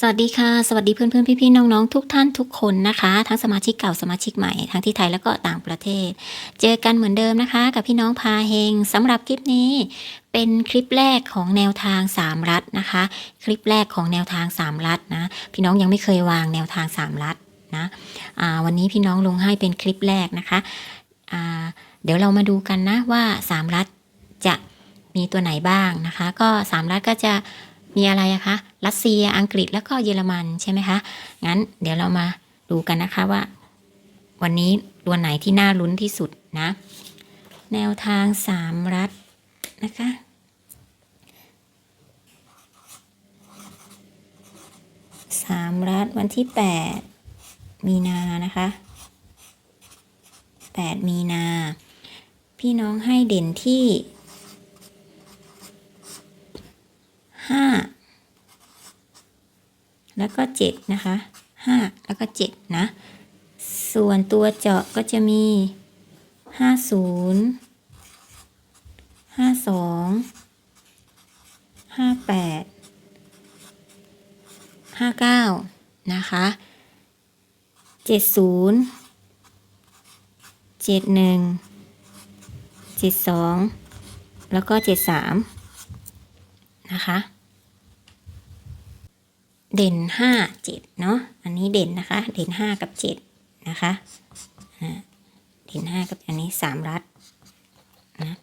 สวัสดีค่ะ สวัสดีเพื่อนๆพี่ๆน้องๆ ทุกท่านทุกคนนะคะ ทั้งสมาชิกเก่าสมาชิกใหม่ ทั้งที่ไทยแล้วก็ต่างประเทศ เจอกันเหมือนเดิมนะคะ กับพี่น้องพาเฮงสำหรับคลิปนี้เป็นคลิปแรกของแนวทาง 3 รัฐนะคะ คลิปแรกของแนวทาง 3 รัฐนะ พี่น้องยังไม่เคยวางแนวทาง 3 รัฐนะวันนี้พี่น้องลงให้เป็นคลิปแรกนะคะเดี๋ยวเรามาดูกันนะว่า 3 รัฐจะมีตัวไหนบ้างนะคะ ก็ 3 รัฐก็จะ มีอะไรอะคะ รัสเซีย อังกฤษ แล้วก็เยอรมันใช่ไหมคะ งั้นเดี๋ยวเรามาดูกันนะคะว่า วันนี้ตัวไหนที่น่าลุ้นที่สุดนะ แนวทางสามรัฐนะคะ สามรัฐวันที่แปดมีนานะคะแปดมีนา พี่น้องให้เด่นที่ห้า แล้วก็เจ็ดนะคะห้าแล้วก็เจ็ดนะ ส่วนตัวเจาะก็จะมีห้าศูนย์ห้าสองห้าแปดห้าเก้านะคะเจ็ดศูนย์เจ็ดหนึ่งเจ็ดสองแล้วก็เจ็ดสามนะคะ เด่นห้าเจ็ดเนาะอันนี้เด่นนะคะ เด่นห้ากับเจ็ดนะคะเด่นห้ากับอันนี้สามรัดนะ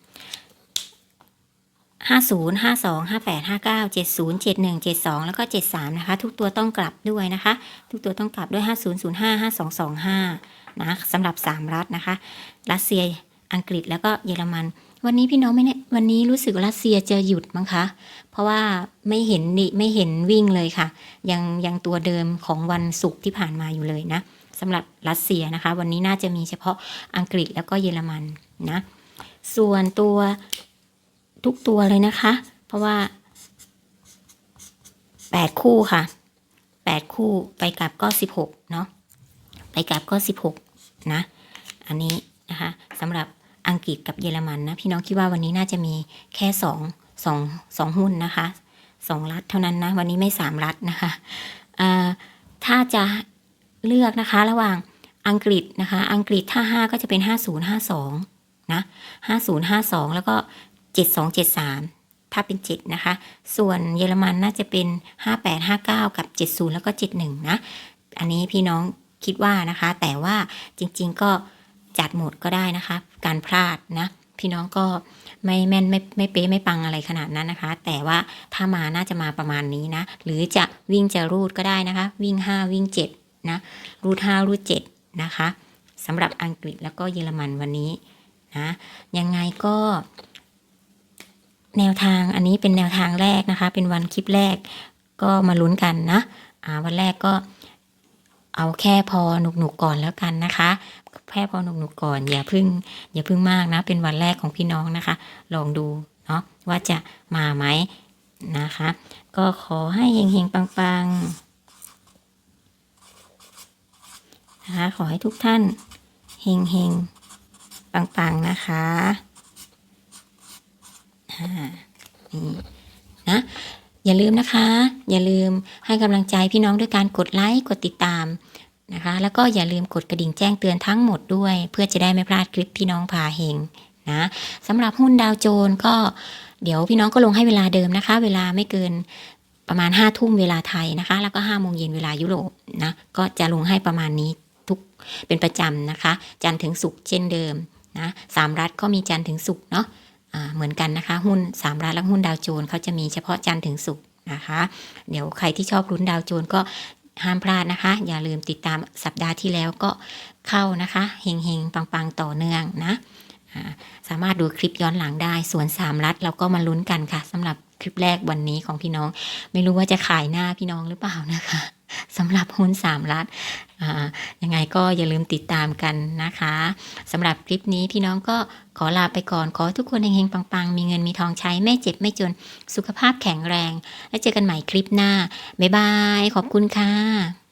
ห้าศูนย์ห้าสองห้าแปดห้าเก้าเจ็ดศูนย์เจ็ดหนึ่งเจ็ดสองแล้วก็เจ็ดสามนะคะ ทุกตัวต้องกลับด้วยนะคะ ทุกตัวต้องกลับด้วยห้าศูนย์ศูนย์ห้าห้าสองสองห้านะสำหรับสามรัฐนะคะ รัสเซียอังกฤษแล้วก็เยอรมัน วันนี้พี่น้องไม่แน่วันนี้รู้สึกรัสเซียจะหยุดมั้งคะ เพราะว่าไม่เห็นนี่ไม่เห็นวิ่งเลยค่ะ ยังยังตัวเดิมของวันศุกร์ที่ผ่านมาอยู่เลยนะสำหรับรัสเซียนะคะ วันนี้น่าจะมีเฉพาะอังกฤษแล้วก็เยอรมันนะ ส่วนตัวทุกตัวเลยนะคะ เพราะว่าแปดคู่ค่ะแปดคู่ไปกลับก็สิบหกเนาะไปกลับก็สิบหกนะ อันนี้นะคะสำหรับ อังกฤษกับเยอรมันนะพี่น้องคิดว่าวันนี้น่าจะมีแค่สองสองสองหุ้นนะคะสองรัฐเท่านั้นนะวันนี้ไม่สามรัฐนะคะถ้าจะเลือกนะคะระหว่างอังกฤษนะคะ อังกฤษถ้าห้าก็จะเป็นห้าศูนย์ห้าสองนะห้าศูนย์ห้าสองแล้วก็เจ็ดสองเจ็ดสามถ้าเป็นเจ็ดนะคะ ส่วนเยอรมันน่าจะเป็นห้าแปดห้าเก้ากับเจ็ดศูนย์แล้วก็เจ็ดหนึ่งนะ อันนี้พี่น้องคิดว่านะคะ แต่ว่าจริงๆก็ จัดหมดก็ได้นะคะ การพลาดนะพี่น้องก็ไม่แม่นไม่ไม่เป๊ะไม่ปังอะไรขนาดนั้นนะคะ แต่ว่าถ้ามาน่าจะมาประมาณนี้นะ หรือจะวิ่งจะรูดก็ได้นะคะ วิ่ง 5 วิ่ง7นะรูด5รูด7นะคะสำหรับอังกฤษแล้วก็เยอรมันวันนี้นะยังไงก็ แนวทางอันนี้เป็นแนวทางแรกนะคะ เป็นวันคลิปแรกก็มาลุ้นกันนะวันแรกก็เอาแค่พอหนุกๆกก่อนแล้วกันนะคะ แค่พอหนุกๆกก่อนอย่าพึ่ง อย่าพึ่งมากนะ เป็นวันแรกของพี่น้องนะคะ ลองดูเนาะว่าจะมาไหมนะคะ ก็ขอให้เฮงๆปังๆนะคะขอให้ทุกท่านเฮงๆปังๆนะคะอ่านี่นะอย่าลืมนะคะ อย่าลืมให้กำลังใจพี่น้องด้วยการกดไลค์กดติดตาม นะคะ แล้วก็อย่าลืมกดกระดิ่งแจ้งเตือนทั้งหมดด้วย เพื่อจะได้ไม่พลาดคลิปพี่น้องพาเฮงนะสำหรับหุ้นดาวโจน์ก็เดี๋ยวพี่น้องก็ลงให้เวลาเดิมนะคะ เวลาไม่เกินประมาณ5้าทุ่มเวลาไทยนะคะ แล้วก็5้าโมงเย็นเวลายุโรปนะก็จะลงให้ประมาณนี้ทุกเป็นประจำนะคะ จันทร์ถึงศุกร์เช่นเดิมนะสามรัฐก็มีจันทร์ถึงศุกร์เนาะเหมือนกันนะคะ หุ้นสามรัฐและหุ้นดาวโจน์เขาจะมีเฉพาะจันทร์ถึงศุกร์นะคะ เดี๋ยวใครที่ชอบลุ้นดาวโจน์ก็ ห้ามพลาดนะคะ อย่าลืมติดตามสัปดาห์ที่แล้วก็เข้านะคะเฮงเฮงปังปังๆ ต่อเนื่องนะสามารถดูคลิปย้อนหลังได้ส่วนสามรัฐเราก็มาลุ้นกันค่ะสำหรับคลิปแรกวันนี้ของพี่น้อง ไม่รู้ว่าจะขายหน้าพี่น้องหรือเปล่านะคะสำหรับหุ้นสามรัฐ ยังไงก็อย่าลืมติดตามกันนะคะสำหรับคลิปนี้พี่น้องก็ขอลาไปก่อน ขอทุกคนเฮงๆปังๆ มีเงินมีทองใช้ ไม่เจ็บไม่จนสุขภาพแข็งแรง แล้วเจอกันใหม่คลิปหน้า บ๊ายบาย ขอบคุณค่ะ